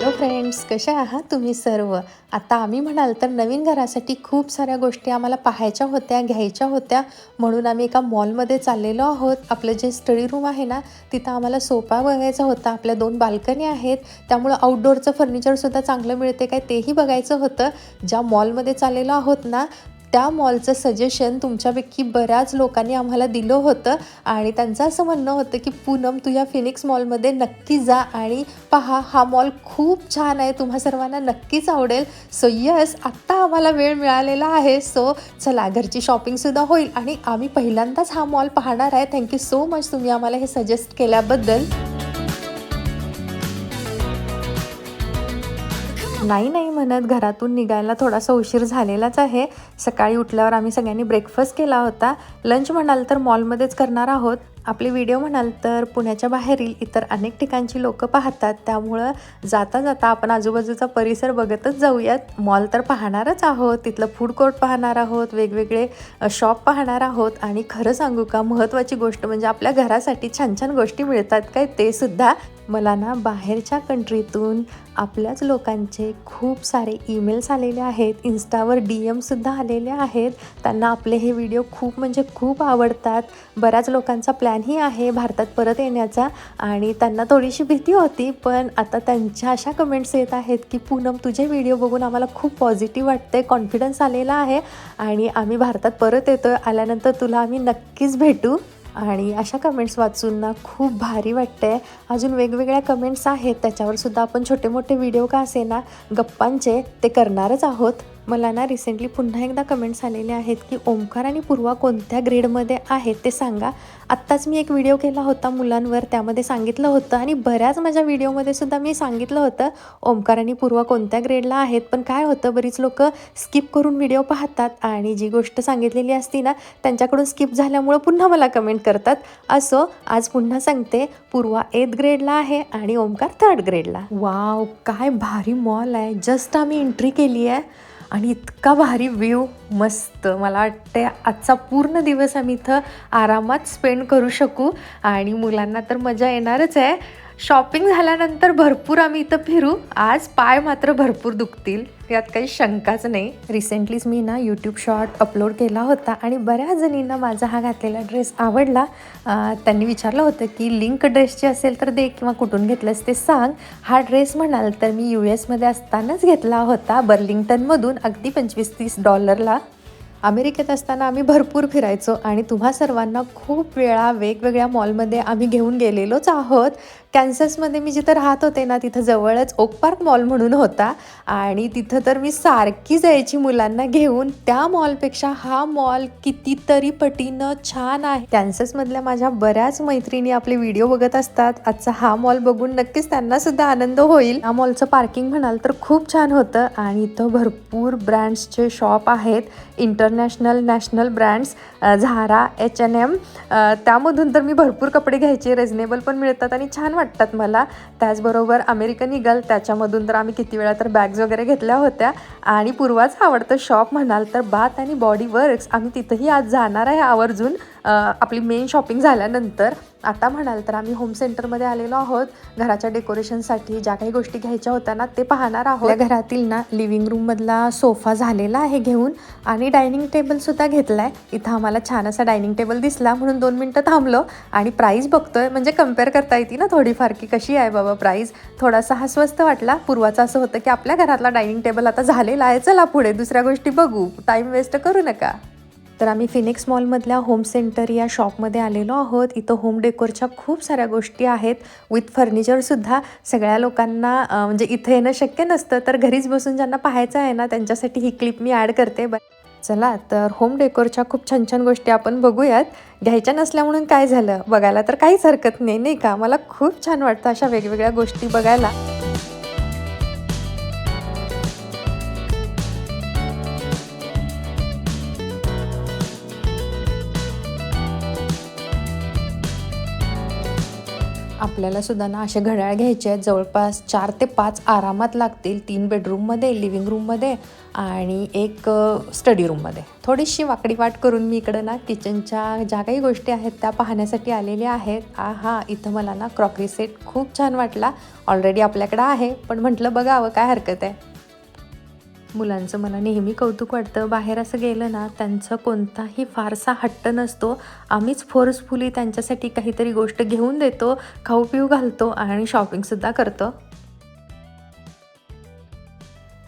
Hello friends कसे आहात तुम्ही सर्व? आता आम्ही म्हणाल तर नवीन घरासाठी खूप साऱ्या गोष्टी आम्हाला पाहायच्या होत्या घ्यायच्या होत्या. म्हणून आम्ही एका मॉलमध्ये चाललेलो आहोत. आपलं जे स्टडी रूम आहे ना तिथं आम्हाला सोफा बघायचा होता. आपल्या दोन बाल्कनी आहेत. त्यामुळं आउटडोअरचं फर्निचरसुद्धा चांगलं मिळते काय तेही बघायचं होतं. ज्या मॉलमध्ये चाललेलो आहोत ना त्या मॉलचं सजेशन तुमच्यापैकी बऱ्याच लोकांनी आम्हाला दिलं होतं. आणि त्यांचं असं म्हणणं होतं की पूनम तू या फिनिक्स मॉलमध्ये नक्की जा आणि पहा हा मॉल खूप छान आहे. तुम्हा सर्वांना नक्कीच आवडेल. सो यस आत्ता आम्हाला वेळ मिळालेला आहे. सो चला घरची शॉपिंगसुद्धा होईल. आणि आम्ही पहिल्यांदाच हा मॉल पाहणार आहे. थँक्यू सो मच तुम्ही आम्हाला हे सजेस्ट केल्याबद्दल. नाही नाही म्हणत. घरातून निघायला थोडासा उशीर झालेलाच आहे. सकाळी उठल्यावर आम्ही सगळ्यांनी ब्रेकफास्ट केला होता. लंच म्हणाल तर मॉलमध्येच करणार आहोत. आपले व्हिडिओ म्हणाल तर पुण्याच्या बाहेरील इतर अनेक ठिकाणची लोकं पाहतात. त्यामुळं जाता जाता आपण आजूबाजूचा परिसर बघतच जाऊयात. मॉल तर पाहणारच आहोत. तिथलं फूड कोर्ट पाहणार आहोत. वेगवेगळे शॉप पाहणार आहोत. आणि खरं सांगू का महत्त्वाची गोष्ट म्हणजे आपल्या घरासाठी छान छान गोष्टी मिळतात काय ते सुद्धा. मला ना बाहेरच्या कंट्रीतून आपल्याच लोकांचे खूप सारे ईमेल्स आलेले आहेत. इन्स्टावर डी एमसुद्धा आलेले आहेत. त्यांना आपले हे व्हिडिओ खूप म्हणजे खूप आवडतात. बऱ्याच लोकांचा प्लॅनही आहे भारतात परत येण्याचा आणि त्यांना थोडीशी भीती होती पण आता त्यांच्या अशा कमेंट्स येत आहेत की पूनम तुझे व्हिडिओ बघून आम्हाला खूप पॉझिटिव्ह वाटते कॉन्फिडन्स आलेला आहे आणि आम्ही भारतात परत येतो आल्यानंतर तुला आम्ही नक्कीच भेटू. आणि अशा कमेंट्स वाचून ना खूप भारी वाटते अजून वेगवेगळ्या कमेंट्स आहेत त्याच्यावर सुद्धा आपण छोटे मोठे व्हिडिओ का असे ना गप्पांचे ते करणारच आहोत. मला ना रिसेंटली पुन्हा एकदा कमेंट्स आलेले आहेत की ओमकार आणि पूर्वा कोणत्या ग्रेडमध्ये आहेत ते सांगा. आत्ताच मी एक व्हिडिओ केला होता मुलांवर त्यामध्ये सांगितलं होतं आणि बऱ्याच माझ्या व्हिडिओमध्ये सुद्धा मी सांगितलं होतं ओमकार आणि पूर्वा कोणत्या ग्रेडला आहेत? पण काय होतं बरीच लोक स्किप करून व्हिडिओ पाहतात आणि जी गोष्ट सांगितलेली असती ना त्यांच्याकडून स्किप झाल्यामुळं पुन्हा मला कमेंट करतात. असो आज पुन्हा सांगते पूर्वा एथ ग्रेडला आहे आणि ओमकार थर्ड ग्रेडला वाव काय भारी मॉल आहे. जस्ट आम्ही एंट्री केली आहे आणि इतका भारी व्ह्यू मस्त. मला वाटते आजचा पूर्ण दिवस आम्ही इथं आरामात स्पेंड करू शकू. आणि मुलांना तर मजा येणारच आहे. शॉपिंग झाल्यानंतर भरपूर आम्ही इथं फिरू. आज पाय मात्र भरपूर दुखतील. यात काही शंकाच नाही. रिसेंटलीच मी ना यूट्यूब शॉर्ट अपलोड केला होता आणि बऱ्याच जणींना माझा हा घातलेला ड्रेस आवडला. त्यांनी विचारलं होतं की लिंक ड्रेसची असेल तर दे किंवा कुठून घेतलंस ते सांग. हा ड्रेस म्हणाल तर मी यू एसमध्ये असतानाच घेतला होता बर्लिंग्टनमधून अगदी पंचवीस तीस डॉलरला. अमेरिकेत असताना आम्ही भरपूर फिरायचो आणि तुम्हा सर्वांना खूप वेळा वेगवेगळ्या मॉलमध्ये आम्ही घेऊन गेलेलोच आहोत. कॅन्ससमध्ये मी जिथं राहत होते ना तिथं जवळच ओक पार्क मॉल म्हणून होता. आणि तिथं तर मी सारखी जायची मुलांना घेऊन त्या मॉलपेक्षा हा मॉल कितीतरी पटीनं छान आहे. कॅन्ससमधल्या माझ्या बऱ्याच मैत्रिणी आपले व्हिडिओ बघत असतात. आजचा हा मॉल बघून नक्कीच त्यांना सुद्धा आनंद होईल. हा मॉलचं पार्किंग म्हणाल तर खूप छान होतं आणि इथं भरपूर ब्रँड्सचे शॉप आहेत. International national brands Zara H and M त्यामधून तर मी भरपूर कपडे घ्यायचे रिजनेबल पण मिळतात आणि छान वाटतात मला. त्याचबरोबर अमेरिकन इगल त्याच्यामधून तर आम्ही किती वेळा तर बॅग्स वगैरे घेतल्या होत्या. आणि पूर्वाच आवडतं शॉप म्हणाल तर बात आणि बॉडी वर्क्स आम्ही तिथंही आज जाणार आहे आवर्जून. आपली मेन शॉपिंग झाल्यानंतर आता म्हणाल तर आम्ही होम सेंटरमध्ये आलेलो आहोत. घराच्या डेकोरेशनसाठी ज्या काही गोष्टी घ्यायच्या होत्या ना ते पाहणार आहोत. घरातील ना लिव्हिंग रूममधला सोफा झालेला आहे घेऊन आणि डायनिंग टेबलसुद्धा घेतला आहे इथं आम्हाला छान असा डायनिंग टेबल दिसला म्हणून दोन मिनटं थांबलो आणि प्राईस बघतोय. म्हणजे कंपेअर करता येते ना थोडीफार की कशी आहे बाबा प्राईस थोडासा हा स्वस्त वाटला. पूर्वाचं असं होतं की आपल्या घरातला डायनिंग टेबल आता झालेला आहे. चला पुढे दुसऱ्या गोष्टी बघू. टाईम वेस्ट करू नका. तर आम्ही फिनिक्स मॉलमधल्या होम सेंटर या शॉपमध्ये आलेलो आहोत. इथं होम डेकोरच्या खूप साऱ्या गोष्टी आहेत. विथ फर्निचरसुद्धा सगळ्या लोकांना म्हणजे इथं येणं शक्य नसतं. तर घरीच बसून ज्यांना पाहायचं आहे ना त्यांच्यासाठी ही क्लिप मी ॲड करते. ब चला तर होम डेकोरच्या खूप छान छान गोष्टी आपण बघूयात. घ्यायच्या नसल्या म्हणून काय झालं? बघायला तर काहीच हरकत नाही नाही का? मला खूप छान वाटतं अशा वेगवेगळ्या गोष्टी बघायला. आपल्याला सुद्धा ना असे घड्याळ घ्यायचे आहेत. जवळपास चार ते पाच आरामात लागतील तीन बेडरूममध्ये लिव्हिंग रूममध्ये आणि एक स्टडी रूममध्ये थोडीशी वाकडी वाट करून मी इकडं ना किचनच्या ज्या काही गोष्टी आहेत त्या पाहण्यासाठी आलेल्या आहेत. आ हा इथं मला ना क्रॉकरी सेट खूप छान वाटला. ऑलरेडी आपल्याकडं आहे. पण म्हटलं बघावं काय हरकत आहे. मुलांचं मला नेहमी कौतुक वाटतं. बाहेर असं गेलं ना त्यांचं कोणताही फारसा हट्ट नसतो. आम्हीच फोर्सफुली त्यांच्यासाठी काहीतरी गोष्ट घेऊन देतो खाऊ पिऊ घालतो आणि शॉपिंगसुद्धा करतो.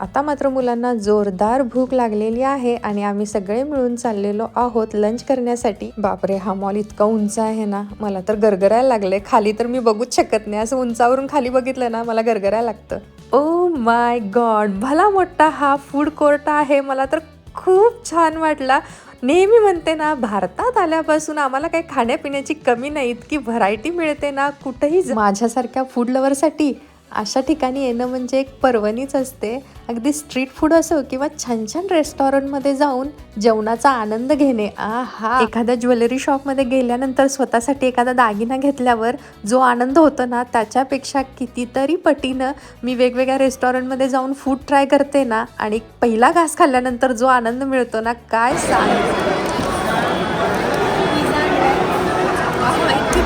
आता मात्र मुलांना जोरदार भूक लागलेली आहे आणि आम्ही सगळे मिळून चाललेलो आहोत लंच करण्यासाठी. बापरे हा मॉल इतका उंच आहे ना. मला तर गरगरायला लागले खाली तर मी बघूच शकत नाही. असं उंचावरून खाली बघितलं ना मला गरगरायला लागतं. ओ माय गॉड भला मोठा हा फूड कोर्ट आहे. मला तर खूप छान वाटला. नेहमी म्हणते ना भारतात आल्यापासून आम्हाला काही खाण्यापिण्याची कमी नाही इतकी व्हरायटी मिळते ना कुठेही माझ्यासारख्या फूड लवरसाठी अशा ठिकाणी येणं म्हणजे एक पर्वणीच असते. अगदी स्ट्रीट फूड असो किंवा छान छान रेस्टॉरंटमध्ये जाऊन जेवणाचा आनंद घेणे. आ हा एखाद्या ज्वेलरी शॉपमध्ये गेल्यानंतर स्वतःसाठी एखादा दागिना घेतल्यावर जो आनंद होतो ना त्याच्यापेक्षा कितीतरी पटीनं मी वेगवेगळ्या रेस्टॉरंटमध्ये जाऊन फूड ट्राय करते ना आणि पहिला घास खाल्ल्यानंतर जो आनंद मिळतो ना काय सांग.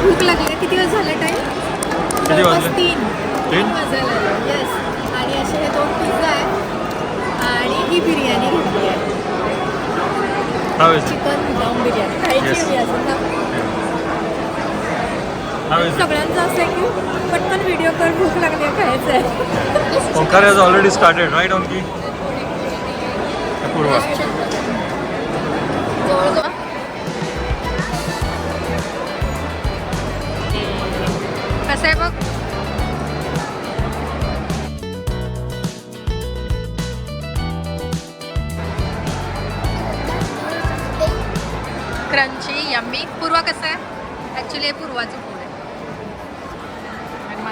भूक लागली. किती वेळ झाले टाईम किती वाजले? तीन. तीन? येस आणि असे हे दोन पिझ्झा आहेत आणि ही बिर्याणी घेतली आहे? चिकन दम बिर्याणी खायची अजून ना. सगळ्यांचं असं आहे की पटकन व्हिडिओ कर भूक लागली आहे, खायचं आहे has already started, right, Onki?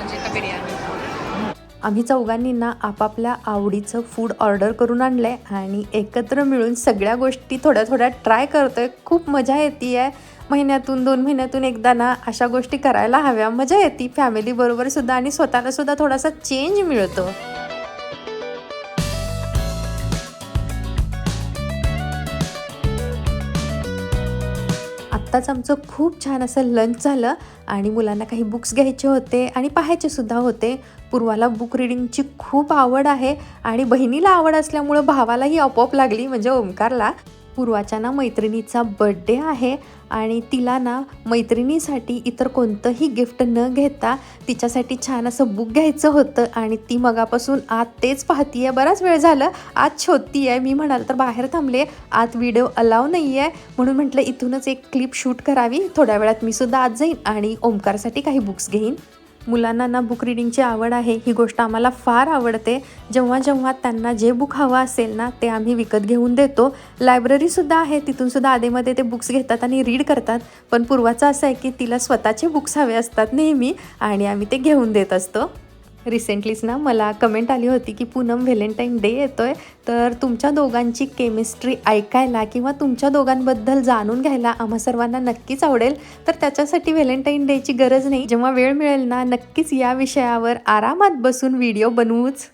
आणि तर बिर्याणी. आम्ही चौघांनी ना आपापल्या आवडीचं फूड ऑर्डर करून आणलंय आणि एकत्र मिळून सगळ्या गोष्टी थोड्या थोड्या ट्राय करतोय. खूप मजा येते आहे महिन्यातून दोन महिन्यातून एकदा ना अशा गोष्टी करायला हव्या. मजा येते. फॅमिलीबरोबर सुद्धा आणि स्वतःला सुद्धा थोडासा चेंज मिळतो. आत्ताच आमचं खूप छान असं लंच झालं आणि मुलांना काही बुक्स घ्यायचे होते आणि पाहायचेसुद्धा होते. पूर्वाला बुक रिडिंगची खूप आवड आहे आणि बहिणीला आवड असल्यामुळं भावालाही आपोआप लागली म्हणजे ओंकारला. पूर्वाच्या ना मैत्रिणीचा बड्डे आहे आणि तिला ना मैत्रिणीसाठी इतर कोणतंही गिफ्ट न घेता तिच्यासाठी छान असं बुक घ्यायचं होतं आणि ती मगापासून आत तेच पाहतीये. बराच वेळ झालं आत शोधती आहे मी म्हणाल तर बाहेर थांबले आत व्हिडिओ अलाव नाही आहे म्हणून म्हटलं इथूनच एक क्लिप शूट करावी. थोड्या वेळात मी सुद्धा आत जाईन आणि ओंकारसाठी काही बुक्स घेईन. मुलांना ना बुक रिडिंगची आवड आहे ही गोष्ट आम्हाला फार आवडते. जेव्हा जेव्हा त्यांना जे बुक हवं असेल ना ते आम्ही विकत घेऊन देतो. लायब्ररीसुद्धा आहे तिथून सुद्धा आधेमध्ये ते बुक्स घेतात आणि रीड करतात. पण पूर्वाचं असं आहे की तिला स्वतःचे बुक्स हवे असतात नेहमी आणि आम्ही ते घेऊन देत असतो. रिसेंटलीच ना मला कमेंट आली होती की पूनम व्हॅलेंटाईन डे येतो आहे तर तुमच्या दोघांची केमिस्ट्री ऐकायला किंवा तुमच्या दोघांबद्दल जाणून घ्यायला आम्हा सर्वांना नक्कीच आवडेल. तर त्याच्यासाठी व्हॅलेंटाईन डेची गरज नाही. जेव्हा वेळ मिळेल ना नक्कीच या विषयावर आरामात बसून व्हिडिओ बनवूच.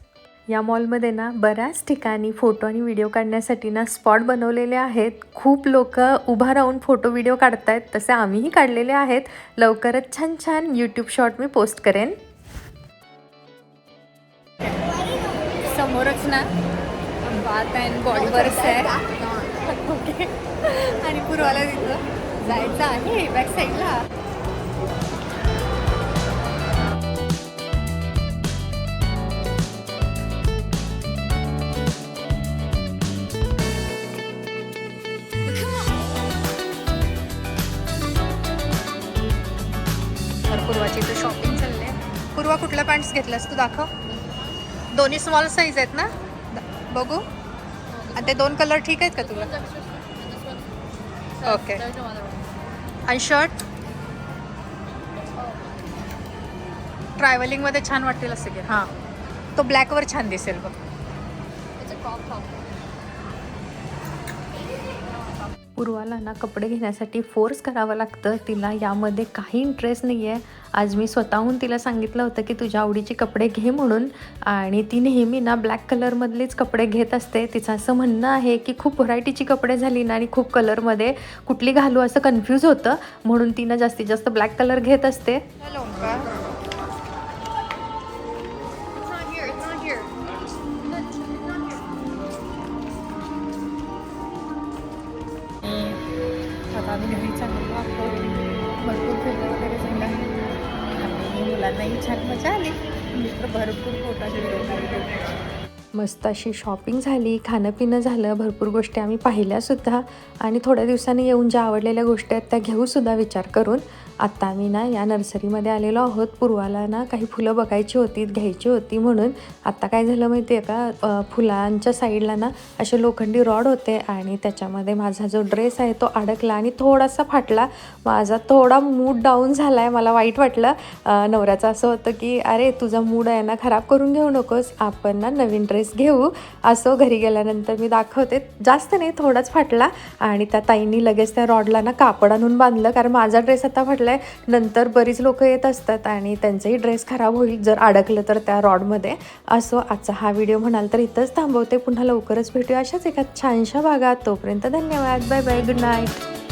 या मॉलमध्ये ना बऱ्याच ठिकाणी फोटो आणि व्हिडिओ काढण्यासाठी ना स्पॉट बनवलेले आहेत. खूप लोक उभा राहून फोटो व्हिडिओ काढतायत तसे आम्हीही काढलेले आहेत. लवकरच छान छान यूट्यूब शॉर्ट मी पोस्ट करेन. समोरच ना. बाथ अँड बॉडी आहे. ओके आणि पूर्वाला तिथं जायचं आहे बॅक साईडला तर पूर्वाची तर शॉपिंग चालली आहे पूर्वा कुठल्या पॅन्ट्स घेतलास तू दाखव. दोन्ही स्मॉल साईज आहेत ना? बघू. आणि ते दोन कलर ठीक आहेत का तुला? ओके आणि शर्ट ट्रॅव्हलिंगमध्ये छान वाटतील असं. की हां. तो ब्लॅकवर छान दिसेल बघ. पूर्वाला ना कपडे घेण्यासाठी फोर्स करावं लागतं तिला. यामध्ये काही इंटरेस्ट नाही आहे आज मी स्वतःहून तिला सांगितलं होतं की तुझ्या आवडीचे कपडे घे म्हणून. आणि ती नेहमी ना ब्लॅक कलरमधलेच कपडे घेत असते. तिचं असं म्हणणं आहे की खूप व्हरायटीची कपडे झाली ना आणि खूप कलरमध्ये कुठली घालू असं कन्फ्यूज होतं. म्हणून तिनं जास्तीत जास्त ब्लॅक कलर घेत असते. फिरलो वगैरे समजा आणि मुलांनाही छान मजा आली. मित्र भरपूर फोटा व्हिडिओ मस्त अशी शॉपिंग झाली खाणं पिणं झालं भरपूर गोष्टी आम्ही पाहिल्यासुद्धा आणि थोड्या दिवसांनी येऊन ज्या आवडलेल्या गोष्टी आहेत त्या घेऊसुद्धा विचार करून आत्ता आम्ही ना या नर्सरीमध्ये आलेलो आहोत. पूर्वाला ना काही फुलं बघायची होती घ्यायची होती म्हणून. आत्ता काय झालं माहिती आहे का फुलांच्या साईडला ना असे लोखंडी रॉड होते आणि त्याच्यामध्ये माझा जो ड्रेस आहे तो अडकला आणि थोडासा फाटला. माझा थोडा मूड डाऊन झाला आहे मला वाईट वाटलं. नवऱ्याचं असं होतं की अरे तुझा मूड आहे ना खराब करून घेऊ नकोस. आपण ना नवीन ड्रेस घेऊ. असं घरी गेल्यानंतर मी दाखवते. जास्त नाही थोडाच फाटला आणि त्या ताईंनी लगेच त्या रॉडला ना कापड आणून बांधलं. कारण माझा ड्रेस आता फाटला आहे नंतर बरीच लोक येत असतात आणि त्यांचाही ड्रेस खराब होईल जर अडकलं तर त्या रॉडमध्ये. असो आजचा हा व्हिडिओ म्हणाल तर इथंच थांबवते. पुन्हा लवकरच भेटूया अशाच एका छानशा भागात. तोपर्यंत धन्यवाद. Bye bye. Good night.